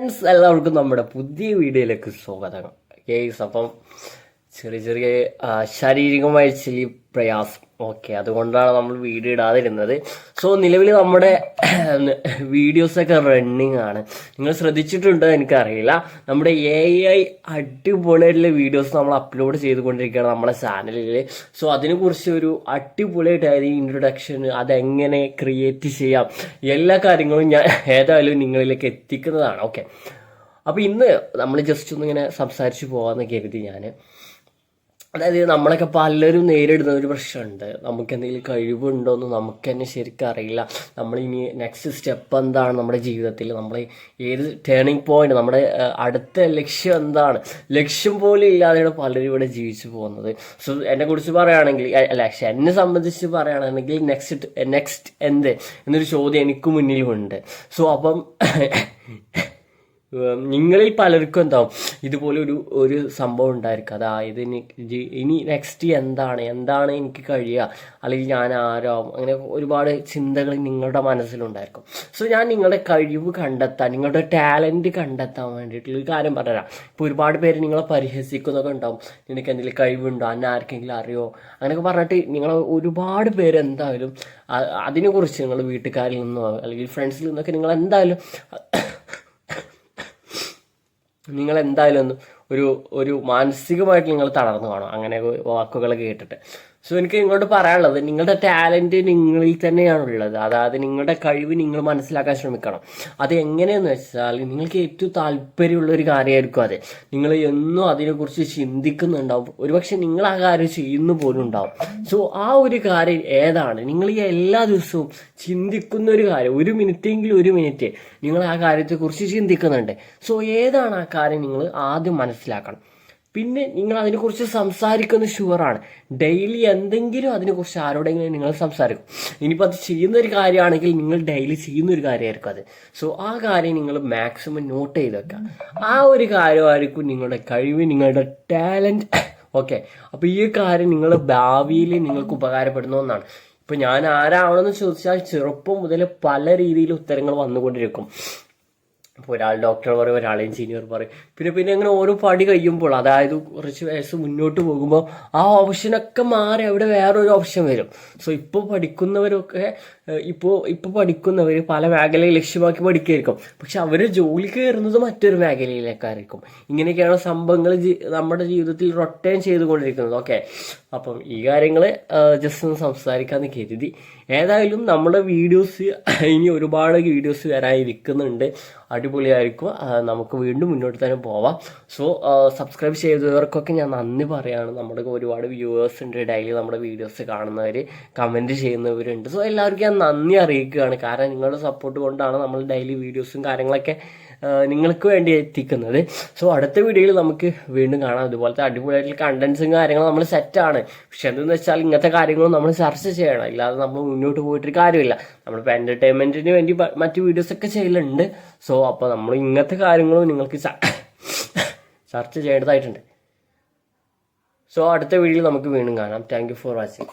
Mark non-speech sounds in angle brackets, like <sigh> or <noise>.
Friends എല്ലാവർക്കും നമ്മുടെ പുതിയ വീഡിയോയിലേക്ക് സ്വാഗതം. കേസ് അപ്പം ചെറിയ ചെറിയ ശാരീരികമായ ചെറിയ പ്രയാസം. ഓക്കെ അതുകൊണ്ടാണ് നമ്മൾ വീഡിയോ ഇടാതിരുന്നത്. സോ നിലവിൽ നമ്മുടെ <clears throat> വീഡിയോസൊക്കെ റണ്ണിങ് ആണ് നിങ്ങൾ ശ്രദ്ധിച്ചിട്ടുണ്ടോ എനിക്കറിയില്ല. നമ്മുടെ എ ഐ അടിപൊളിയായിട്ടുള്ള വീഡിയോസ് നമ്മൾ അപ്ലോഡ് ചെയ്തുകൊണ്ടിരിക്കുകയാണ് നമ്മുടെ ചാനലിൽ സോ അതിനെക്കുറിച്ച് ഒരു അടിപൊളിയായിട്ടായിരുന്നു ഇൻട്രൊഡക്ഷൻ അതെങ്ങനെ ക്രിയേറ്റ് ചെയ്യാം. എല്ലാ കാര്യങ്ങളും ഞാൻ ഏതായാലും നിങ്ങളിലേക്ക് എത്തിക്കുന്നതാണ്. ഓക്കെ. അപ്പോൾ ഇന്ന് നമ്മൾ ജസ്റ്റ് ഒന്ന് ഇങ്ങനെ സംസാരിച്ചു പോകാമെന്ന് കരുതി ഞാൻ അതായത് നമ്മളൊക്കെ പലരും നേരിടുന്ന ഒരു പ്രശ്നമുണ്ട്. നമുക്ക് എന്തെങ്കിലും കഴിവുണ്ടോ എന്ന് നമുക്ക് തന്നെ ശരിക്കും അറിയില്ല. നമ്മളിനി നെക്സ്റ്റ് സ്റ്റെപ്പ് എന്താണ് നമ്മുടെ ജീവിതത്തിൽ? നമ്മൾ ഏത് ടേണിംഗ് പോയിന്റ് നമ്മുടെ അടുത്ത ലക്ഷ്യം എന്താണ്? ലക്ഷ്യം പോലും ഇല്ലാതെയാണ് പലരും ഇവിടെ ജീവിച്ചു പോകുന്നത്. സോ എന്നെ കുറിച്ച് പറയുകയാണെങ്കിൽ അല്ല പക്ഷെ എന്നെ സംബന്ധിച്ച് പറയുകയാണെങ്കിൽ നെക്സ്റ്റ് നെക്സ്റ്റ് എന്ത്? എന്നൊരു ചോദ്യം എനിക്ക് മുന്നിലുമുണ്ട് സോ അപ്പം നിങ്ങളിൽ പലർക്കും എന്താവും? ഇതുപോലെ ഒരു ഒരു സംഭവം ഉണ്ടായിരിക്കും. അതായത് ഇനി നെക്സ്റ്റ് എന്താണ്? എന്താണ് എനിക്ക് കഴിയുക? അല്ലെങ്കിൽ ഞാൻ ആരാവും? അങ്ങനെ ഒരുപാട് ചിന്തകൾ നിങ്ങളുടെ മനസ്സിലുണ്ടായിരിക്കും. സോ ഞാൻ നിങ്ങളുടെ കഴിവ് കണ്ടെത്താൻ നിങ്ങളുടെ ടാലന്റ് കണ്ടെത്താൻ വേണ്ടിയിട്ടുള്ള കാര്യം പറഞ്ഞുതരാം. ഇപ്പോൾ ഒരുപാട് പേര് നിങ്ങളെ പരിഹസിക്കുന്നൊക്കെ ഉണ്ടാവും. നിനക്ക് എന്തെങ്കിലും കഴിവുണ്ടോ? അന്നെ ആർക്കെങ്കിലും അറിയോ? അങ്ങനെയൊക്കെ പറഞ്ഞിട്ട് നിങ്ങൾ ഒരുപാട് പേര് എന്തായാലും അതിനെക്കുറിച്ച് നിങ്ങൾ വീട്ടുകാരിൽ നിന്നോ അല്ലെങ്കിൽ ഫ്രണ്ട്സിൽ നിന്നൊക്കെ നിങ്ങൾ എന്തായാലും നിങ്ങൾ എന്തായാലും ഒന്ന് ഒരു ഒരു മാനസികമായിട്ട് നിങ്ങൾ തളർന്നു കാണും. അങ്ങനെ വാക്കുകൾ കേട്ടിട്ട്. സോ എനിക്ക് നിങ്ങളോട് പറയാനുള്ളത് നിങ്ങളുടെ ടാലന്റ് നിങ്ങളിൽ തന്നെയാണുള്ളത് അതായത് നിങ്ങളുടെ കഴിവ് നിങ്ങൾ മനസ്സിലാക്കാൻ ശ്രമിക്കണം. അത് എങ്ങനെയെന്ന് വെച്ചാൽ നിങ്ങൾക്ക് ഏറ്റവും താല്പര്യമുള്ള ഒരു കാര്യമായിരിക്കും അത്. നിങ്ങൾ എന്നും അതിനെക്കുറിച്ച് ചിന്തിക്കുന്നുണ്ടാവും. ഒരുപക്ഷെ നിങ്ങൾ ആ കാര്യം ചെയ്യുന്നു പോലും ഉണ്ടാവും. സോ ആ ഒരു കാര്യം ഏതാണ്? നിങ്ങൾ ഈ എല്ലാ ദിവസവും ചിന്തിക്കുന്ന ഒരു കാര്യം. ഒരു മിനിറ്റെങ്കിലും ഒരു മിനിറ്റ് നിങ്ങൾ ആ കാര്യത്തെക്കുറിച്ച് ചിന്തിക്കുന്നുണ്ട്. സോ ഏതാണ് ആ കാര്യം നിങ്ങൾ ആദ്യം മനസ്സിലാക്കണം. പിന്നെ നിങ്ങൾ അതിനെക്കുറിച്ച് സംസാരിക്കുന്ന ഷുവറാണ് ഡെയിലി എന്തെങ്കിലും അതിനെക്കുറിച്ച് ആരോടെങ്കിലും നിങ്ങൾ സംസാരിക്കും. ഇനിയിപ്പോൾ അത് ചെയ്യുന്ന ഒരു കാര്യമാണെങ്കിൽ നിങ്ങൾ ഡെയിലി ചെയ്യുന്ന ഒരു കാര്യമായിരിക്കും അത്. സോ ആ കാര്യം നിങ്ങൾ മാക്സിമം നോട്ട് ചെയ്ത് വെക്കുക. ആ ഒരു കാര്യമായിരിക്കും നിങ്ങളുടെ കഴിവ് നിങ്ങളുടെ ടാലന്റ് ഓക്കെ അപ്പോൾ ഈ കാര്യം നിങ്ങൾ ഭാവിയിൽ നിങ്ങൾക്ക് ഉപകാരപ്പെടുന്ന ഒന്നാണ്. ഇപ്പം ഞാൻ ആരാണെന്ന് ചോദിച്ചാൽ ചെറുപ്പം മുതൽ പല രീതിയിൽ ഉത്തരങ്ങൾ വന്നുകൊണ്ടിരിക്കും. ഇപ്പോൾ ഒരാൾ ഡോക്ടർ പറയും ഒരാൾ എഞ്ചിനീയർ പറയും. പിന്നെ പിന്നെ അങ്ങനെ ഓരോ പടി കഴിയുമ്പോൾ അതായത് കുറച്ച് വയസ്സ് മുന്നോട്ട് പോകുമ്പോൾ ആ ഓപ്ഷനൊക്കെ മാറി അവിടെ വേറൊരു ഓപ്ഷൻ വരും. സോ ഇപ്പോൾ പഠിക്കുന്നവരൊക്കെ ഇപ്പോൾ ഇപ്പോൾ പഠിക്കുന്നവർ പല മേഖലയിൽ ലക്ഷ്യമാക്കി പഠിക്കുകയായിരിക്കും പക്ഷെ അവർ ജോലി കയറുന്നത് മറ്റൊരു മേഖലയിലേക്കായിരിക്കും. ഇങ്ങനെയൊക്കെയാണ് സംഭവങ്ങൾ നമ്മുടെ ജീവിതത്തിൽ റൊട്ടേൺ ചെയ്തുകൊണ്ടിരിക്കുന്നത്. ഓക്കെ അപ്പം ഈ കാര്യങ്ങൾ ജസ്റ്റ് ഒന്ന് സംസാരിക്കാമെന്ന് കരുതി. ഏതായാലും നമ്മുടെ വീഡിയോസ് ഇനി ഒരുപാട് വീഡിയോസ് വരാനിരിക്കുന്നുണ്ട് അടിപൊളിയായിരിക്കും. നമുക്ക് വീണ്ടും മുന്നോട്ട് തന്നെ പോവാം. സോ സബ്സ്ക്രൈബ് ചെയ്തവർക്കൊക്കെ ഞാൻ നന്ദി പറയുകയാണ് നമ്മുടെ ഒരുപാട് വ്യൂവേഴ്സ് ഉണ്ട്. ഡെയിലി നമ്മുടെ വീഡിയോസ് കാണുന്നവർ കമന്റ് ചെയ്യുന്നവരുണ്ട്. സോ എല്ലാവർക്കും ഞാൻ നന്ദി അറിയിക്കുകയാണ്. കാരണം നിങ്ങളുടെ സപ്പോർട്ട് കൊണ്ടാണ് നമ്മൾ ഡെയിലി വീഡിയോസും കാര്യങ്ങളൊക്കെ നിങ്ങൾക്ക് വേണ്ടി എത്തിക്കുന്നത്. സോ അടുത്ത വീഡിയോയിൽ നമുക്ക് വീണ്ടും കാണാം. ഇതുപോലത്തെ അടിപൊളിയായിട്ടുള്ള കണ്ടൻസും കാര്യങ്ങളും നമ്മൾ സെറ്റാണ് പക്ഷെ എന്തെന്ന് വെച്ചാൽ ഇങ്ങനത്തെ കാര്യങ്ങളും നമ്മൾ ചർച്ച ചെയ്യണം. ഇല്ലാതെ നമ്മൾ മുന്നോട്ട് പോയിട്ടൊരു കാര്യമില്ല. നമ്മളിപ്പോൾ എന്റർടൈൻമെന്റിന് വേണ്ടി മറ്റ് വീഡിയോസൊക്കെ ചെയ്യലുണ്ട്. സോ അപ്പോൾ നമ്മൾ ഇങ്ങനത്തെ കാര്യങ്ങളും നിങ്ങൾക്ക് ചർച്ച ചെയ്യേണ്ടതായിട്ടുണ്ട്. സോ അടുത്ത വീഡിയോയിൽ നമുക്ക് വീണ്ടും കാണാം. Thank for watching